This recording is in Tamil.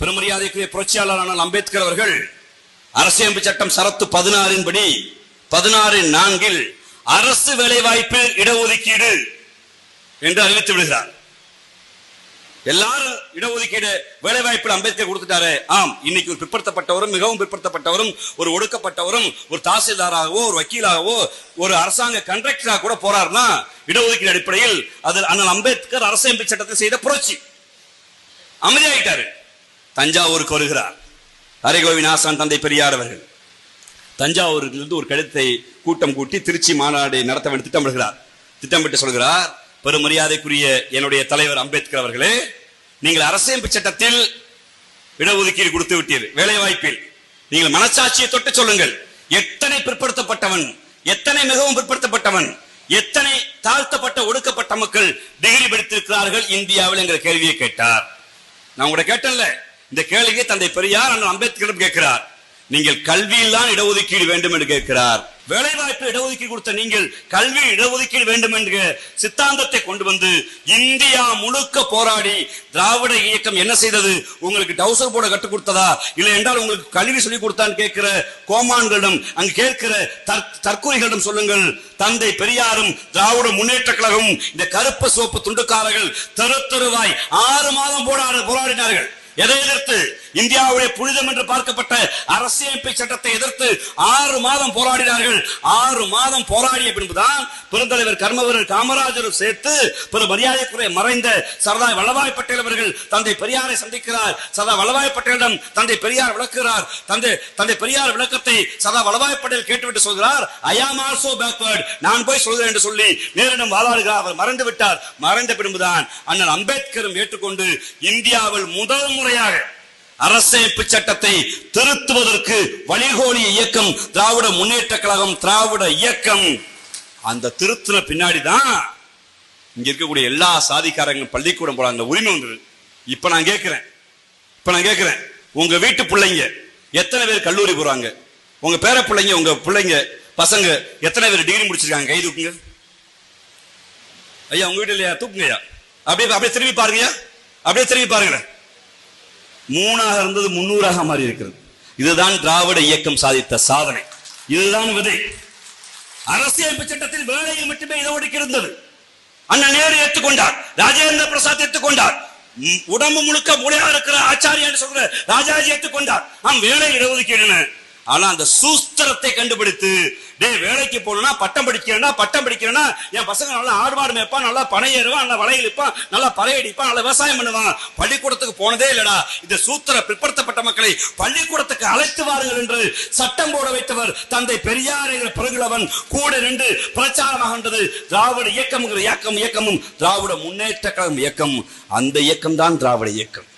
பெருமரியாதைக்குரிய புரட்சியாளரான அம்பேத்கர் அவர்கள் அரசியமைப்பு சட்டம் சரத்து பதினாறின் படி பதினாறு நான்கில் அரசு வேலைவாய்ப்பில் இடஒதுக்கீடு என்று அறிவித்து விடுகிறார். எல்லாரும் இடஒதுக்கீடு வேலைவாய்ப்பில் அம்பேத்கர் கொடுத்துட்டாரு. ஆம் இன்னைக்கு ஒரு பிற்படுத்தப்பட்டவரும் மிகவும் பிற்படுத்தப்பட்டவரும் ஒரு ஒடுக்கப்பட்டவரும் ஒரு தாசில்தாராகவோ ஒரு வக்கீலாகவோ ஒரு அரசாங்க கண்ட்ராக்டராக கூட போறாருன்னா இடஒதுக்கீடு அடிப்படையில் அதில் அண்ணல் அம்பேத்கர் அரசியமைப்பு சட்டத்தை செய்த புரட்சி. அமைதியாயிட்டாரு. தஞ்சாவூருக்கு வருகிறார். அரைகோவிநாசன் தந்தை பெரியார் அவர்கள். தஞ்சாவூரிலிருந்து ஒரு கடிதத்தை கூட்டம் கூட்டி திருச்சி மாநாடு நடத்த வேண்டும் திட்டமிடுகிறார். திட்டமிட்டு சொல்கிறார் பெரும் மரியாதைக்குரிய என்னுடைய தலைவர் அம்பேத்கர் அவர்களே நீங்கள் அரசியமைப்பு சட்டத்தில் இடஒதுக்கீடு கொடுத்து விட்டீர் வேலை வாய்ப்பில் நீங்கள் மனசாட்சியை தொட்டு சொல்லுங்கள். எத்தனை பிற்படுத்தப்பட்டவன் எத்தனை மிகவும் பிற்படுத்தப்பட்டவன் எத்தனை தாழ்த்தப்பட்ட ஒடுக்கப்பட்ட மக்கள் டிகிரி படித்திருக்கிறார்கள் இந்தியாவில்? என்கிற கேள்வியை கேட்டார். நான் உங்களை கேட்டேன்ல இந்த கேள்வியை தந்தை பெரியார் அண்ணன் அம்பேத்கரிடம் கேட்கிறார். நீங்கள் கல்வியில் தான் இடஒதுக்கீடு வேண்டும் என்று கேட்கிறார். வேலைவாய்ப்பு இடஒதுக்கீடு கொடுத்த நீங்கள் கல்வி இடஒதுக்கீடு வேண்டும் என்ற சித்தாந்தத்தை கொண்டு வந்து இந்தியா முழுக்க போராடி திராவிட இயக்கம் என்ன செய்தது? உங்களுக்கு டவுசர் போட கற்றுக் கொடுத்ததா? இல்லை என்றால் உங்களுக்கு கல்வி சொல்லி கொடுத்தான்னு கேட்கிற கோமான்களிடம் அங்கு கேட்கிற தற்- தற்கொலைகளிடம் சொல்லுங்கள். தந்தை பெரியாரும் திராவிட முன்னேற்ற கழகமும் இந்த கருப்பு சோப்பு துண்டுக்காரர்கள் தெரு தெருவாய் ஆறு மாதம் போராட போராடினார்கள். எதை எதிர்த்து? இந்தியாவுடைய புனிதம் என்று பார்க்கப்பட்ட அரசியமைப்பு சட்டத்தை எதிர்த்து ஆறு மாதம் போராடினார்கள். ஆறு மாதம் போராடிய பின்புதான் பெருந்தலைவர் கர்மவீரர் காமராஜரும் சேர்த்து பெரும் மரியாதைக்குரிய மறைந்த சர்தார் வல்லபாய் பட்டேல் அவர்கள் தந்தை பெரியாரை சந்திக்கிறார். சர்தார் வல்லபாய் பட்டேலிடம் தந்தை பெரியார் விளக்குகிறார். தந்தை தந்தை பெரியார் விளக்கத்தை சர்தார் வல்லபாய் பட்டேல் கேட்டுவிட்டு சொல்கிறார் ஐ ஆம் ஆல்சோ பேக்வர்ட் நான் போய் சொல்கிறேன் என்று சொல்லி நேரிடம் வாதாடுகிறார். அவர் மறைந்து விட்டார் மறைந்த பின்புதான் அண்ணன் அம்பேத்கரும் ஏற்றுக்கொண்டு இந்தியாவில் முதல் முறையாக அரசமைப்பு சட்டத்தை திருத்துவதற்கு வழிகோலிய இயக்கம் திராவிட முன்னேற்ற கழகம் திராவிட இயக்கம். அந்த திருத்தின பின்னாடி தான் இங்க இருக்கக்கூடிய எல்லா சாதிக்காரங்களும் பள்ளிக்கூடம் போல அந்த உரிமை வந்தது. இப்ப நான் கேட்கிறேன். இப்ப நான் கேட்கிறேன். உங்க வீட்டு பிள்ளைங்க எத்தனை பேர் கல்லூரி போறாங்க? உங்க பேர பிள்ளைங்க உங்க பிள்ளைங்க பசங்க எத்தனை பேர் டிகிரி முடிச்சிருக்காங்க? கை தூக்குங்க. ஐயா உங்க வீட்டு இல்லையா? தூக்குங்க ஐயா. அப்படியே அப்படியே திரும்பி பாருங்கய்யா அப்படியே திரும்பி பாருங்களேன். மூணாக இருந்தது முன்னூறாக மாறி இருக்கிறது. இதுதான் திராவிட இயக்கம் சாதித்த சாதனை. இதுதான் விதை. அரசியமைப்பு சட்டத்தில் வேலையில் மட்டுமே இடஒதுக்கீடு இருந்தது அண்ணன் நேரு ஏற்றுக்கொண்டார் ராஜேந்திர பிரசாத் ஏற்றுக்கொண்டார். உடம்பு முழுக்க மூளையா இருக்கிற ஆச்சாரியான்னு சொல்ற ராஜாஜி ஏற்றுக்கொண்டார். நாம் வேலை இடஒதுக்கீடுன்னு ஆனா அந்த சூஸ்திரத்தை கண்டுபிடித்து டேய் வேலைக்கு போகணும்னா பட்டம் படிக்கிறேன்னா பட்டம் படிக்கிறேன்னா என் பசங்க நல்லா ஆடு மாடு மேய்ப்பான் நல்லா பனை ஏறுவான் நல்லா வளையல் இருப்பான் நல்லா பறையடிப்பான் நல்லா விவசாயம் பண்ணுவான் பள்ளிக்கூடத்துக்கு போனதே இல்லடா. இந்த சூத்திர பிற்படுத்தப்பட்ட மக்களை பள்ளிக்கூடத்துக்கு அழைத்து வாருங்கள் என்று சட்டம் போட வைத்தவர் தந்தை பெரியார் என்ற பிறகுளவன் கூட நின்று பிரச்சாரமாகின்றது திராவிட இயக்கம் இயக்கம் இயக்கமும் திராவிட முன்னேற்ற கழகம் இயக்கம். அந்த இயக்கம் தான் திராவிட இயக்கம்.